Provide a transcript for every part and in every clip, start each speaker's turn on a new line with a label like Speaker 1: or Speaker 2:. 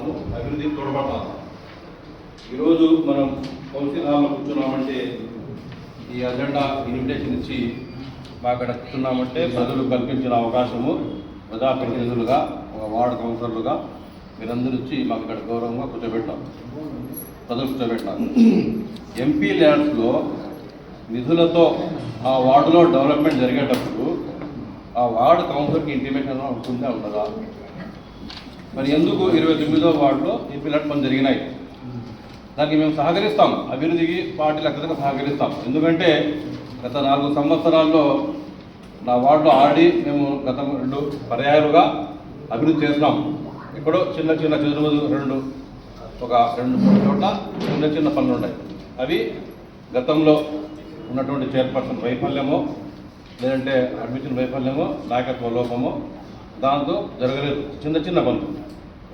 Speaker 1: గౌరవిస్తున్నాము అభివృద్ధికి తోడ్పడతాము ఈరోజు మనం కౌన్సిల్ హాల్లో కూర్చున్నామంటే ఈ అజెండా ఇన్విటేషన్ ఇచ్చి మా అక్కడ కూర్చున్నామంటే ప్రజలు కల్పించిన అవకాశము ప్రజాప్రతినిధులుగా ఒక వార్డు కౌన్సిలర్లుగా మీరందరూ వచ్చి మాకు ఇక్కడ గౌరవంగా కూర్చోబెట్టాం ప్రజలు కూర్చోబెట్టాం ఎంపీ ల్యాండ్స్లో నిధులతో ఆ వార్డులో డెవలప్మెంట్ జరిగేటప్పుడు ఆ వార్డు కౌన్సిలర్కి ఇంటిమేషన్ ఉంటుందా ఉండదా? మరి ఎందుకు ఇరవై తొమ్మిదో వార్డులో ఈ పిల్లట్ పనులు జరిగినాయి? దానికి మేము సహకరిస్తాం అభివృద్ధికి పార్టీలు అక్కడ సహకరిస్తాం. ఎందుకంటే గత నాలుగు సంవత్సరాల్లో నా వార్డులో ఆల్రెడీ మేము గత రెండు పర్యాయాలుగా అభివృద్ధి చేస్తున్నాం ఎక్కడో చిన్న చిన్న చెదురుమదు రెండు ఒక రెండు మూడు చోట్ల చిన్న చిన్న పనులు ఉన్నాయి. అవి గతంలో ఉన్నటువంటి చైర్పర్సన్ వైఫల్యమో లేదంటే అడ్మిషన్ వైఫల్యమో నాయకత్వ లోపమో దాంతో జరగలేదు. చిన్న చిన్న పనులు.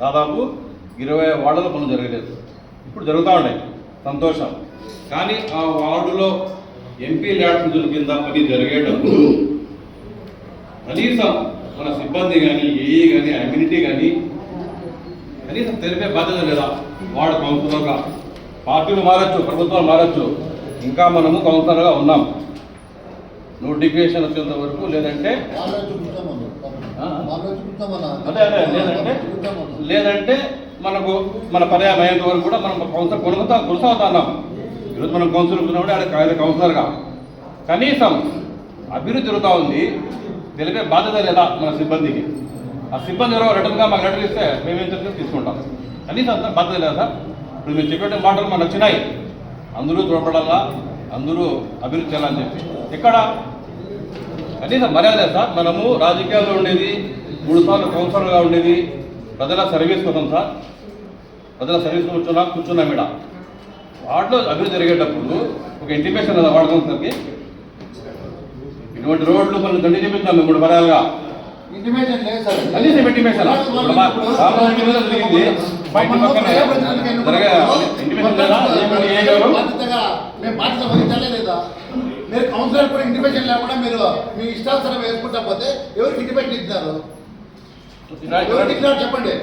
Speaker 1: దాదాపు ఇరవై వార్డుల పనులు జరగలేదు. ఇప్పుడు జరుగుతూ ఉన్నాయి. సంతోషం. కానీ ఆ వార్డులో ఎంపీ ల్యాడ్ నిధుల కింద పని జరిగేటప్పుడు కనీసం మన సిబ్బంది కానీ ఏఈ కానీ అమ్యూనిటీ కానీ కనీసం తెలిపే బాధ్యత లేదా? వార్డు కౌన్సిలర్గా. పార్టీలు మారచ్చు ప్రభుత్వాలు మారచ్చు. ఇంకా మనము కౌన్సిలర్గా ఉన్నాం. నోటిఫికేషన్ వచ్చేంత వరకు లేదంటే అదే అదే లేదంటే లేదంటే మనకు మన పర్యాయం అయ్యేంత వరకు కూడా మనం కౌన్సిలర్ కొనుగోతా కొనసాగుతున్నాం ఈరోజు మనం కౌన్సిల్ ఉన్నప్పుడు ఆడ ఆయన కౌన్సిలర్గా. కనీసం అభివృద్ధి జరుగుతూ ఉంది. తెలిపే బాధ్యత లేదా మన సిబ్బందికి. ఆ సిబ్బంది ఎవరో రిటర్న్గా మాకు లెటర్ ఇస్తే మేము ఏం చేస్తే? తీసుకుంటాం. కనీసం అంత బాధ్యత లేదా సార్? ఇప్పుడు మీరు చెప్పే మాటలు మనకు నచ్చినాయి. అందరూ తోడ్పడాలా? అందరూ అభివృద్ధి చేయాలని చెప్పి. ఎక్కడ? కనీసం మర్యాద సార్ మనము రాజకీయాల్లో ఉండేది మూడు సార్లు కౌన్సిలర్గా ఉండేది ప్రజల సర్వీస్ కోసం సార్. ప్రజల సర్వీస్ కూర్చున్నా కూర్చున్నాం ఇక్కడ. వాటిలో అభివృద్ధి జరిగేటప్పుడు ఒక ఇంటిమేషన్ కదా వాడు కౌన్సిలర్కి ఇటువంటి రోడ్లు మనం దండి చూపించాం మూడు పర్యాలుగా
Speaker 2: ఇంటిమేషన్ లేదు సార్.
Speaker 1: కనీసం ఇంటిమేషన్ జరిగింది. పక్కనే జరిగే ఇంటిమేషన్ లేదా? ఏ
Speaker 2: మీరు కౌన్సిలర్ కూడా ఇంటిమేషన్ లేకుండా మీరు మీ ఇష్టానుసారం వేసుకుంటా పోతే ఎవరికి ఇంటిమేషన్ ఇచ్చినారు? ఎవరికి ఇచ్చినారు చెప్పండి.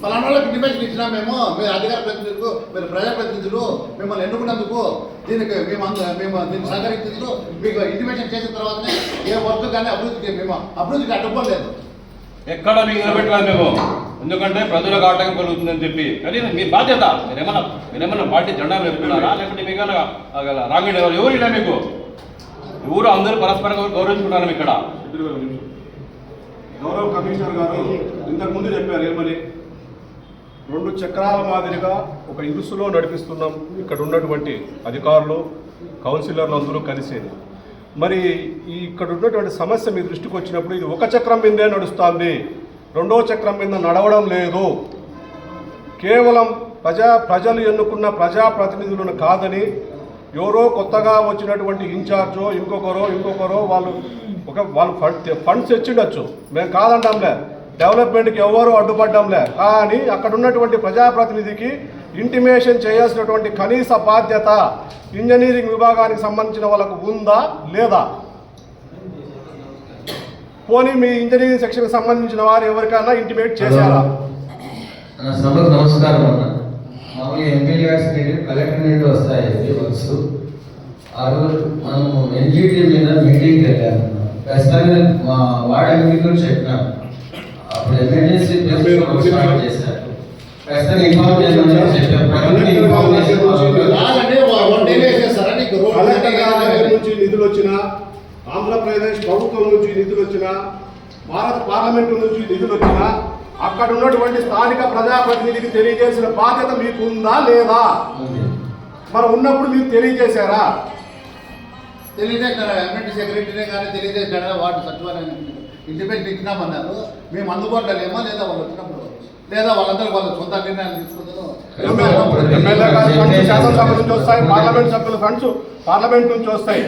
Speaker 2: పలానా వాళ్ళకి ఇంటిమేషన్ ఇచ్చినా మేము మీరు అధికార ప్రతినిధులు మీరు ప్రజాప్రతినిధులు మిమ్మల్ని ఎన్నుకున్నందుకు దీనికి మేము మేము దీన్ని సహకరించేందుకు మీకు ఇంటిమేషన్ చేసిన తర్వాతనే ఏ వర్క్ కానీ అభివృద్ధికి మేము అభివృద్ధికి అడ్డుకోలేదు.
Speaker 1: ఎక్కడ మీకు నిలబెట్టలేదు మేము ఎందుకంటే ప్రజలకు ఆటంకం కలుగుతుందని చెప్పి. కానీ మీ బాధ్యత మీరేమన్నా మీరేమన్నా పార్టీ జెండా నిలుపుతున్నారా లేకుంటే మీకు రాంగడి ఎవరు? ఇలా మీకు? ఎవరు అందరూ పరస్పరంగా గౌరవించుకుంటారు ఇక్కడ?
Speaker 3: గౌరవ కమిషనర్ గారు ఇంతకుముందు చెప్పారు ఏమని? రెండు చక్రాల మాదిరిగా ఒక ఇరుసులో నడిపిస్తున్నాం. ఇక్కడ ఉన్నటువంటి అధికారులు కౌన్సిలర్లు అందరూ కలిసేది మరి ఇక్కడ ఉన్నటువంటి సమస్య మీ దృష్టికి వచ్చినప్పుడు ఇది ఒక చక్రం మీదే నడుస్తుంది. రెండో చక్రం మీద నడవడం లేదు. కేవలం ప్రజా ప్రజలు ఎన్నుకున్న ప్రజాప్రతినిధులను కాదని ఎవరో కొత్తగా వచ్చినటువంటి ఇన్ఛార్జో ఇంకొకరో ఇంకొకరో వాళ్ళు ఒక వాళ్ళు ఫండ్ ఫండ్స్ తెచ్చిండొచ్చు. మేము కాదంటాంలే. డెవలప్మెంట్కి ఎవరు అడ్డుపడ్డంలే. కానీ అక్కడ ఉన్నటువంటి ప్రజాప్రతినిధికి ఇంటిమేషన్ చేయాల్సినటువంటి కనీస బాధ్యత ఇంజనీరింగ్ విభాగానికి సంబంధించిన వాళ్ళకు ఉందా లేదా? పోనీ మీ ఇంజనీరింగ్ సెక్షన్కి సంబంధించిన వారు ఎవరికైనా ఇంటిమేట్ చేశారా?
Speaker 4: సభకు నమస్కారం అన్న. మామూలుగా ఎంపీ ల్యాడ్స్ నుండి కలెక్టర్ నుండి వస్తాయి వర్క్స్ ఆ రోజు మనము ఎన్జిటి మీద మీటింగ్కి వెళ్ళాము ఖచ్చితంగా మా వార్డ్ ఎంపీ కూడా చెప్పినాం అప్పుడు ఎమర్జెన్సీ స్టార్ట్ చేశారు. ఖచ్చితంగా ఇన్ఫార్మ్ చేయమని చెప్పారు. ఇన్ఫార్మ్ చేసి
Speaker 3: నిధులు వచ్చినా ఆంధ్రప్రదేశ్ ప్రభుత్వం నుంచి నిధులు వచ్చినా భారత పార్లమెంటు నుంచి నిధులు వచ్చినా అక్కడ ఉన్నటువంటి స్థానిక ప్రజాప్రతినిధికి తెలియజేసిన బాధ్యత మీకు ఉందా లేదా. మరి ఉన్నప్పుడు మీకు తెలియజేశారా?
Speaker 2: తెలియజేసినారా ఎంఎంటీ సెక్రటరీ కానీ తెలియజేసినారా వార్డు సచివాలయానికి ఇంటిమేషన్ ఇచ్చినామన్నారు. మేము అందుబాటులో లేమా లేదా వాళ్ళు వచ్చినప్పుడు? లేదా వాళ్ళందరూ వాళ్ళ సొంత నిర్ణయాలు
Speaker 3: ఫండ్స్ శాసనసభ నుంచి వస్తాయి పార్లమెంట్ సభ్యుల ఫండ్స్ పార్లమెంట్ నుంచి వస్తాయి.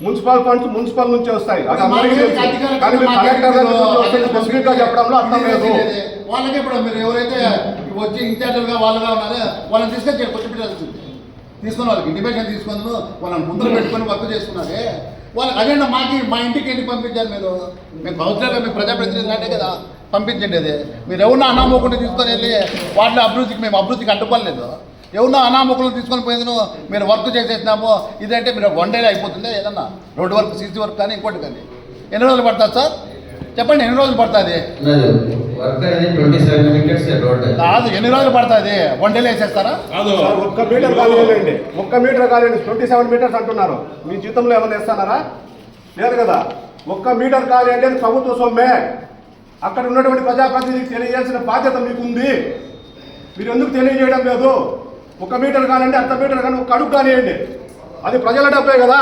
Speaker 3: మున్సిపల్ ఫండ్స్ మున్సిపల్ నుంచి వస్తాయి. అది అందరికీ తెలుసు. కానీ మీరు కలెక్టర్ గారి నుంచి వస్తే స్పెసిఫిక్గా చెప్పడంలో అర్థం లేదు.
Speaker 2: వాళ్ళకి ఇప్పుడు మీరు ఎవరైతే వచ్చి ఇన్ఛార్జీలుగా వాళ్ళుగా ఉన్నారో వాళ్ళని తీసుకొచ్చి కొట్టి పెట్టాల్సింది తీసుకుని వాళ్ళకి ఇంటిమేషన్ తీసుకుని వాళ్ళని ముందర పెట్టుకొని వర్క్ చేసుకున్నారే వాళ్ళకి అజెండా మాకి మా ఇంటికి ఎందుకు పంపించారు మీరు? మేము కౌన్సిలర్గా మేము ప్రజాప్రతినిధులు అంటే కదా పంపించండి అది. మీరు ఎవరినో అనామోకుండా తీసుకొని వెళ్ళి వాటిలో అభివృద్ధికి మేము అభివృద్ధికి అడ్డుపడలేదు. ఎవరినో అనామకులు తీసుకొని పోయిందను మీరు వర్క్ చేసేసినాము. ఇదంటే మీరు వన్ డేలో అయిపోతుందా ఏదన్నా? రోడ్డు వర్క్ సీసీ వర్క్ కానీ ఇంకోటి కానీ. ఎన్ని రోజులు పడుతుంది సార్? చెప్పండి ఎన్ని రోజులు పడుతుంది? కాదు ఎన్ని రోజులు పడుతుంది? వన్ డేలో వేసేస్తారా?
Speaker 3: ఒక్క మీటర్ కాలేయండి ఒక్క మీటర్ కాలేయండి ట్వంటీ సెవెన్ మీటర్స్ అంటున్నారు. మీ జీతంలో ఏమైనా ఇస్తానారా లేదు కదా. ఒక్క మీటర్ కాలి అంటే ప్రభుత్వ సొమ్మే. అక్కడ ఉన్నటువంటి ప్రజాప్రతినిధికి తెలియజేయాల్సిన బాధ్యత మీకు ఉంది మీరు ఎందుకు తెలియజేయడం లేదు? ఒక మీటర్ కానివ్వండి అర్ధ మీటర్ కానీ ఒక అడుగు కానివ్వండి. అది ప్రజల డబ్బే కదా.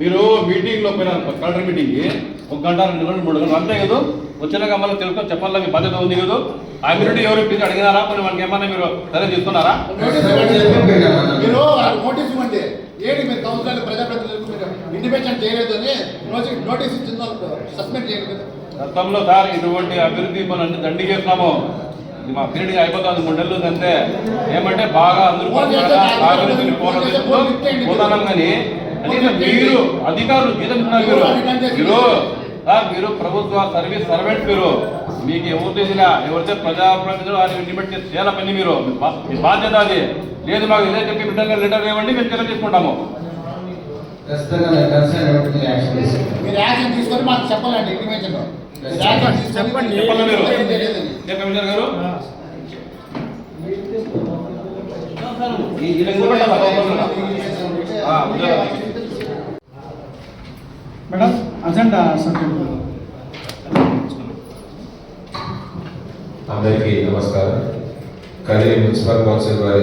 Speaker 1: మీరు మీటింగ్లో పోయిన కలెక్టర్ మీటింగ్ ఒక గంట రెండు గంటలు మూడు గంటలు. అంతే కదా. వచ్చినాక మళ్ళీ తెలుసుకొని చెప్పాలి మీ బాధ్యత ఉంది కదా. ఆ మీటింగ్ ఎవరు పిలిచి అడిగినారా? కొన్ని మనకి ఏమన్నా మీరు సరే తీసుకున్నారా.
Speaker 2: మీరు నోటీస్ ఇవ్వండి. ఏంటి మీరు కౌన్సిలర్ ప్రజాప్రతినిధులకు మీరు ఇండిపెండెంట్ చేయలేదు అని నోటీస్ వాళ్ళకు సస్పెండ్ మీరు.
Speaker 1: గతంలో సార్ ఇటువంటి అభివృద్ధి పనులన్నీ దండి చేస్తున్నాము మా పీరియడ్ అయిపోతుంది. మూడు నెలలు అంతే ఏమంటే బాగా అందరూ కానీ మీరు అధికారులు జీతం మీరు. మీరు మీరు ప్రభుత్వ సర్వీస్ సర్వెంట్ మీరు. మీకు ఎవరు తెలిసినా ఎవరితే ప్రజాప్రతినిధులు ఇంటిమేట్ చేసి చేయాల పని మీరు. మీ బాధ్యత అది. లేదు మాకు ఇదే చెప్పి బిడ్డగా లెటర్ ఇవ్వండి మేము చర్య తీసుకుంటాము
Speaker 4: ఖచ్చితంగా మేము కన్సర్న్ ఎవరికి యాక్షన్ తీసుకుంటాం
Speaker 2: మీరు యాక్షన్ తీసుకొని మాకు చెప్పాలండి ఇంటిమేషన్
Speaker 1: చెప్పండి. కమిషనర్ గారు.
Speaker 5: మేడం అజెండా సబ్జెక్టు
Speaker 6: అందరికీ నమస్కారం. కదిరి మున్సిపల్ కౌన్సిల్ వారి